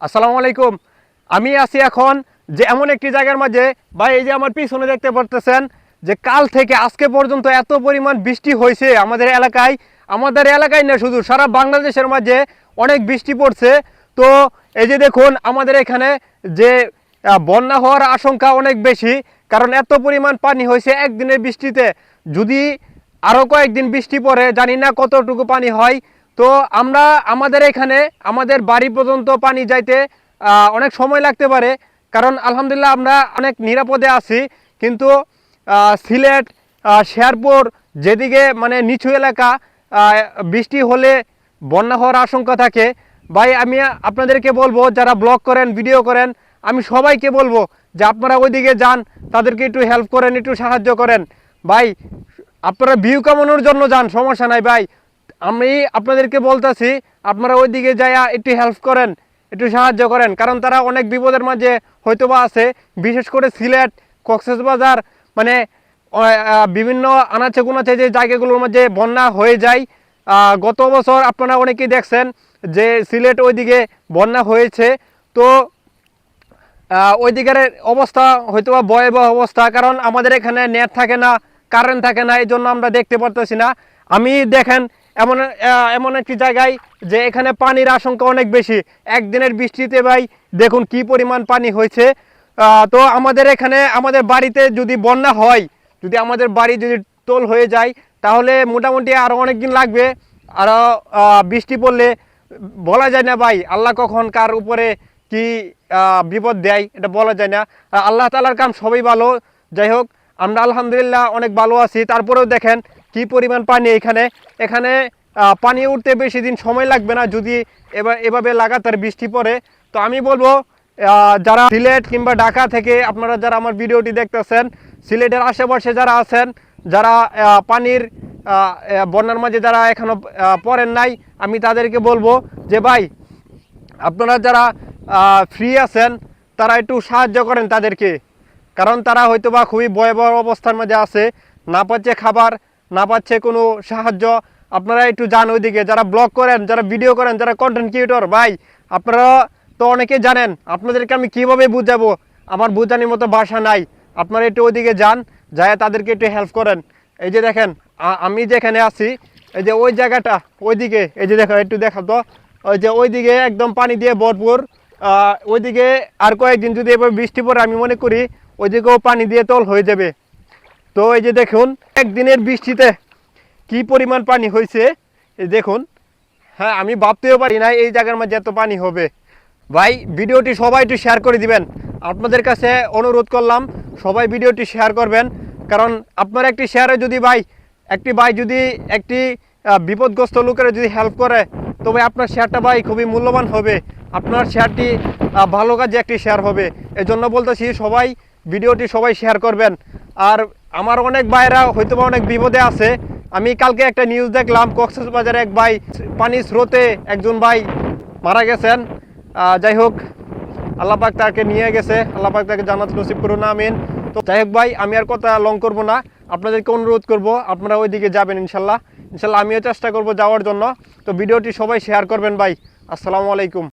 আসসালামু আলাইকুম। আমি আছি এখন যে এমন একটি জায়গার মাঝে। ভাই, এই যে আমার পিছনে দেখতে পারতেছেন যে কাল থেকে আজকে পর্যন্ত এত পরিমাণ বৃষ্টি হয়েছে আমাদের এলাকায়। আমাদের এলাকায় না শুধু, সারা বাংলাদেশের মাঝে অনেক বৃষ্টি পড়ছে। তো এই যে দেখুন, আমাদের এখানে যে বন্যা হওয়ার আশঙ্কা অনেক বেশি, কারণ এত পরিমাণ পানি হয়েছে একদিনের বৃষ্টিতে। যদি আরও কয়েকদিন বৃষ্টি পড়ে, জানি না কতটুকু পানি হয়। তো আমরা আমাদের এখানে, আমাদের বাড়ি পর্যন্ত পানি যাইতে অনেক সময় লাগতে পারে। কারণ আলহামদুলিল্লাহ আমরা অনেক নিরাপদে আছি, কিন্তু সিলেট শেয়ারপুর যেদিকে মানে নিচু এলাকা বৃষ্টি হলে বন্যা হওয়ার আশঙ্কা থাকে। ভাই, আমি আপনাদেরকে বলব, যারা ব্লগ করেন, ভিডিও করেন, আমি সবাইকে বলব যে আপনারা ওইদিকে যান, তাদেরকে একটু হেল্প করেন, একটু সাহায্য করেন। ভাই, আপনারা ভিউ কামানোর জন্য যান, সমস্যা নাই ভাই। আমি আপনাদেরকে বলতেছি আপনারা ওইদিকে যাইয়া একটু হেল্প করেন একটু সাহায্য করেন। কারণ তারা অনেক বিপদের মাঝে হয়তোবা আছে। বিশেষ করে সিলেট কক্সবাজার মানে বিভিন্ন আনাচে গুনাচে যে জায়গাগুলোর মধ্যে বন্যা হয়ে যায়। গত বছর আপনারা অনেকেই দেখছেন যে সিলেট ওইদিকে বন্যা হয়েছে। তো আহ, ওই দিকের অবস্থা হয়তো বা ভয়াবহ অবস্থা। কারণ আমাদের এখানে নেট থাকে না কারেন্ট থাকে না এই জন্য আমরা দেখতে পারতেছি না। আমি দেখেন এমন এমন একটি জায়গায় যে এখানে পানির আশঙ্কা অনেক বেশি। একদিনের বৃষ্টিতে ভাই, দেখুন কি পরিমাণ পানি হয়েছে। তো আমাদের এখানে, আমাদের বাড়িতে যদি বন্যা হয়, যদি আমাদের বাড়ি যদি টোল হয়ে যায়, তাহলে মোটামুটি আরও অনেক দিন লাগবে। আরও বৃষ্টি পড়লে বলা যায় না ভাই, আল্লাহ কখন কার উপরে কি বিপদ দেয়, এটা বলা যায় না। আল্লাহ তালার কাম সবই ভালো। যাই হোক, আমরা আলহামদুলিল্লাহ অনেক ভালো আছি। তারপরেও দেখেন কি পরিমাণ পানি এখানে? এখানে পানি উঠতে বেশি দিন সময় লাগবে না যদি এবার এভাবে লাগাতার বৃষ্টি পড়ে। তো আমি বলব যারা সিলেট কিংবা ঢাকা থেকে আপনারা যারা আমার ভিডিওটি দেখতেছেন সিলেটের আশেপাশে যারা আছেন যারা পানির বন্যার মাঝে যারা এখনও আহ, পড়েন নাই আমি তাদেরকে বলব যে ভাই আপনারা যারা ফ্রি আছেন তারা একটু সাহায্য করেন তাদেরকে। কারণ তারা হয়তো বা খুবই ভয়াবহ অবস্থার মাঝে আছে না পাচ্ছে খাবার না পাচ্ছে কোনো সাহায্য, আপনারা একটু যান ওইদিকে। যারা ব্লগ করেন, যারা ভিডিও করেন, যারা কন্টেন্ট ক্রিয়েটর ভাই, আপনারা তো অনেকে জানেন, আপনাদেরকে আমি কীভাবে বুঝাবো? আমার বুঝানোর মতো ভাষা নাই। আপনারা একটু ওইদিকে যান, যায় তাদেরকে একটু হেল্প করেন। এই যে দেখেন আমি যেখানে আছি, এই যে ওই জায়গাটা, ওইদিকে, এই যে দেখো, একটু দেখা তো। ওই যে ওইদিকে একদম পানি দিয়ে ভরপুর ওইদিকে আর কয়েকদিন যদি এবার বৃষ্টি পড়ে, আমি মনে করি ওইদিকেও পানি দিয়ে তল হয়ে যাবে। তো এই যে দেখুন, একদিনের বৃষ্টিতে কি পরিমাণ পানি হয়েছে? এই দেখুন। হ্যাঁ আমি ভাবতেও পারি না এই জায়গার মধ্যে এত পানি হবে। ভাই, ভিডিওটি সবাই একটু শেয়ার করে দিবেন। আপনাদের কাছে অনুরোধ করলাম, সবাই ভিডিওটি শেয়ার করবেন। কারণ আপনার একটি শেয়ারে যদি ভাই, একটি ভাই যদি একটি বিপদগ্রস্ত লোকের যদি হেল্প করে, তবে আপনার শেয়ারটা ভাই খুবই মূল্যবান হবে। আপনার শেয়ারটি ভালো কাজে একটি শেয়ার হবে। এজন্য বলতেছি সবাই, ভিডিওটি সবাই শেয়ার করবেন। আর আমার অনেক ভাইরা হয়তো অনেক বিপদে আছে। আমি কালকে একটা নিউজ দেখলাম, কক্সবাজারে এক ভাই পানির স্রোতে একজন ভাই মারা গেছেন। যাই হোক, আল্লাহ পাক তাকে নিয়ে গেছে। আল্লাহ পাক তাকে জানাত নসিব করুন, আমিন। তো যাই হোক ভাই, আমি আর কথা লং করব না। আপনাদেরকে অনুরোধ করব, আপনারা ওইদিকে যাবেন ইনশাল্লাহ। ইনশাল্লাহ আমিও চেষ্টা করব যাওয়ার জন্য। তো ভিডিওটি সবাই শেয়ার করবেন ভাই। আসসালামু আলাইকুম।